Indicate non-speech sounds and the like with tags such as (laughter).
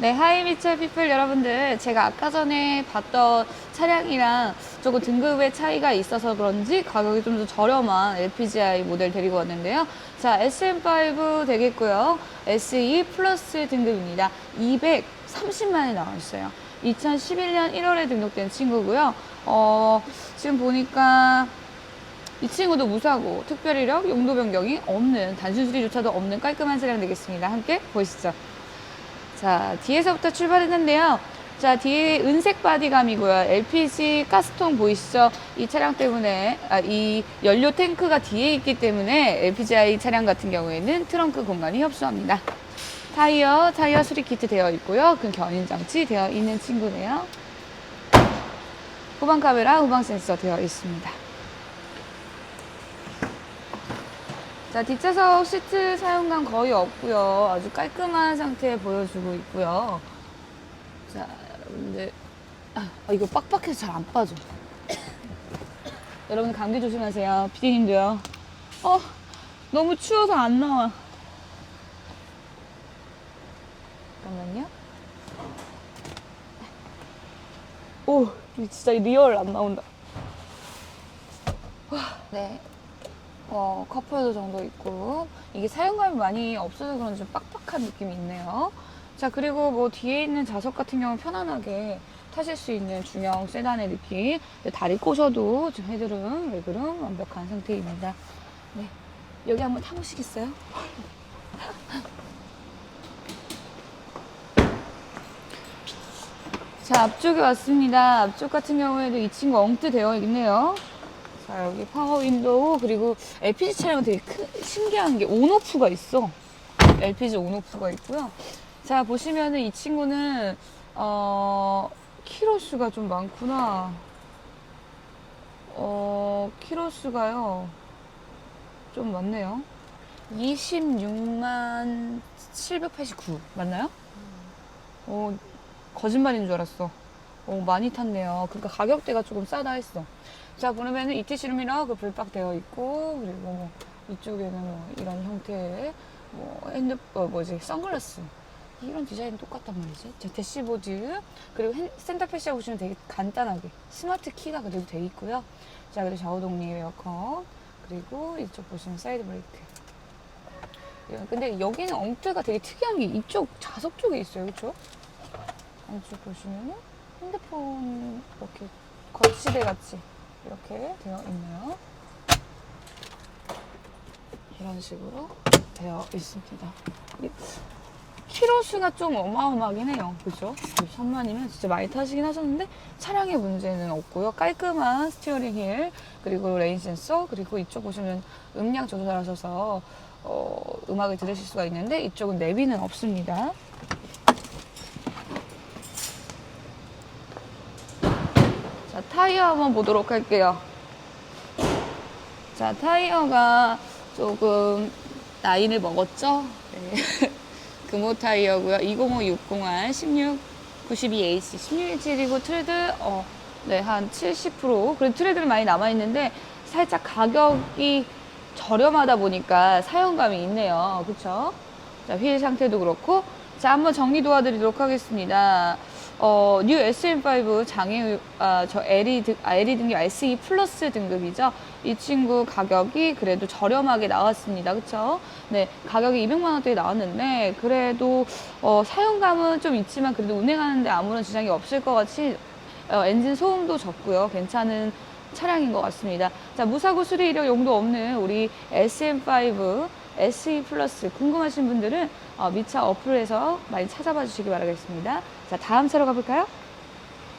네, 하이 미첼 피플 여러분들. 제가 아까 전에 봤던 차량이랑 조금 등급의 차이가 있어서 그런지 가격이 좀 더 저렴한 LPGI 모델 데리고 왔는데요. 자, SM5 되겠고요. SE 플러스 등급입니다. 230만에 나와 있어요. 2011년 1월에 등록된 친구고요. 어, 지금 보니까 이 친구도 무사고 특별이력, 용도 변경이 없는 단순 수리조차도 없는 깔끔한 차량 되겠습니다. 함께 보시죠. 자, 뒤에서부터 출발했는데요. 자, 뒤에 은색 바디감이고요. LPG 가스통 보이시죠? 이 차량 때문에, 아, 이 연료 탱크가 뒤에 있기 때문에 LPGI 차량 같은 경우에는 트렁크 공간이 협소합니다. 타이어, 타이어 수리 키트 되어 있고요. 그 견인 장치 되어 있는 친구네요. 후방 카메라, 후방 센서 되어 있습니다. 자, 뒷좌석 시트 사용감 거의 없고요. 아주 깔끔한 상태 보여주고 있고요. 자, 여러분들. 아, 이거 빡빡해서 잘 안 빠져. 여러분 감기 조심하세요. 피디님도요. 어, 너무 추워서 안 나와. 잠깐만요. 오, 진짜 리얼 안 나온다. 와, 네. 어, 컵홀더 정도 있고 이게 사용감이 많이 없어서 그런지 좀 빡빡한 느낌이 있네요. 자 그리고 뭐 뒤에 있는 좌석 같은 경우는 편안하게 타실 수 있는 중형 세단의 느낌. 다리 꼬셔도 지금 헤드룸, 레그룸 완벽한 상태입니다. 네, 여기 한번 타보시겠어요? (laughs) 자 앞쪽에 왔습니다. 앞쪽 같은 경우에도 이 친구 엉뜨 되어 있네요. 자, 여기 파워 윈도우, 그리고 LPG 차량은 되게 큰, 신기한 게 온오프가 있어. LPG 온오프가 있고요. 자, 보시면은 이 친구는, 어, 키로수가 좀 많구나. 어, 키로수가요. 좀 많네요. 26만 789. 맞나요? 어, 거짓말인 줄 알았어. 어, 많이 탔네요. 그러니까 가격대가 조금 싸다 했어. 자, ETC 루미너 그 불박 되어 있고, 그리고 뭐 이쪽에는 뭐 이런 형태의 뭐 핸드, 어, 뭐지, 선글라스. 이런 디자인 똑같단 말이지. 자, 대시보드. 그리고 핸- 센터 패시아 보시면 되게 간단하게 스마트 키가 그래도 돼 있고요. 자, 그리고 좌우 독립 에어컨. 그리고 이쪽 보시면 사이드 브레이크. 예, 근데 여기는 엉뜨가 되게 특이한 게 이쪽 좌석 쪽에 있어요. 그렇죠? 안쪽 보시면은 핸드폰 이렇게 거치대 같이 이렇게 되어 있네요. 이런 식으로 되어 있습니다. 이 키로 수가 좀 어마어마하긴 해요. 그죠? 3만이면 진짜 많이 타시긴 하셨는데 차량에 문제는 없고요. 깔끔한 스티어링 휠, 그리고 레인 센서, 그리고 이쪽 보시면 음량 조절하셔서 어, 음악을 들으실 수가 있는데 이쪽은 내비는 없습니다. 자, 타이어 한번 보도록 할게요. 자, 타이어가 조금 나이를 먹었죠? 네. (laughs) 금호 타이어고요. 205-601, 16, 92AC, 1617이고 트레드, 어, 네, 한 70%. 그래도 트레드는 많이 남아 있는데 살짝 가격이 저렴하다 보니까 사용감이 있네요. 그쵸? 자, 휠 상태도 그렇고. 자, 한번 정리 도와드리도록 하겠습니다. 어, 뉴 SM5 장애, 아, 저 LE, 등, 아, LE 등급 SE 플러스 등급이죠. 이 친구 가격이 그래도 저렴하게 나왔습니다. 그쵸? 네, 가격이 200만 원대에 나왔는데, 그래도, 어, 사용감은 좀 있지만, 그래도 운행하는데 아무런 지장이 없을 것 같이, 어, 엔진 소음도 적고요. 괜찮은 차량인 것 같습니다. 자, 무사고 수리 이력 용도 없는 우리 SM5 SE 플러스 궁금하신 분들은 어, 미차 어플에서 많이 찾아봐 주시기 바라겠습니다. 자, 다음 차로 가볼까요?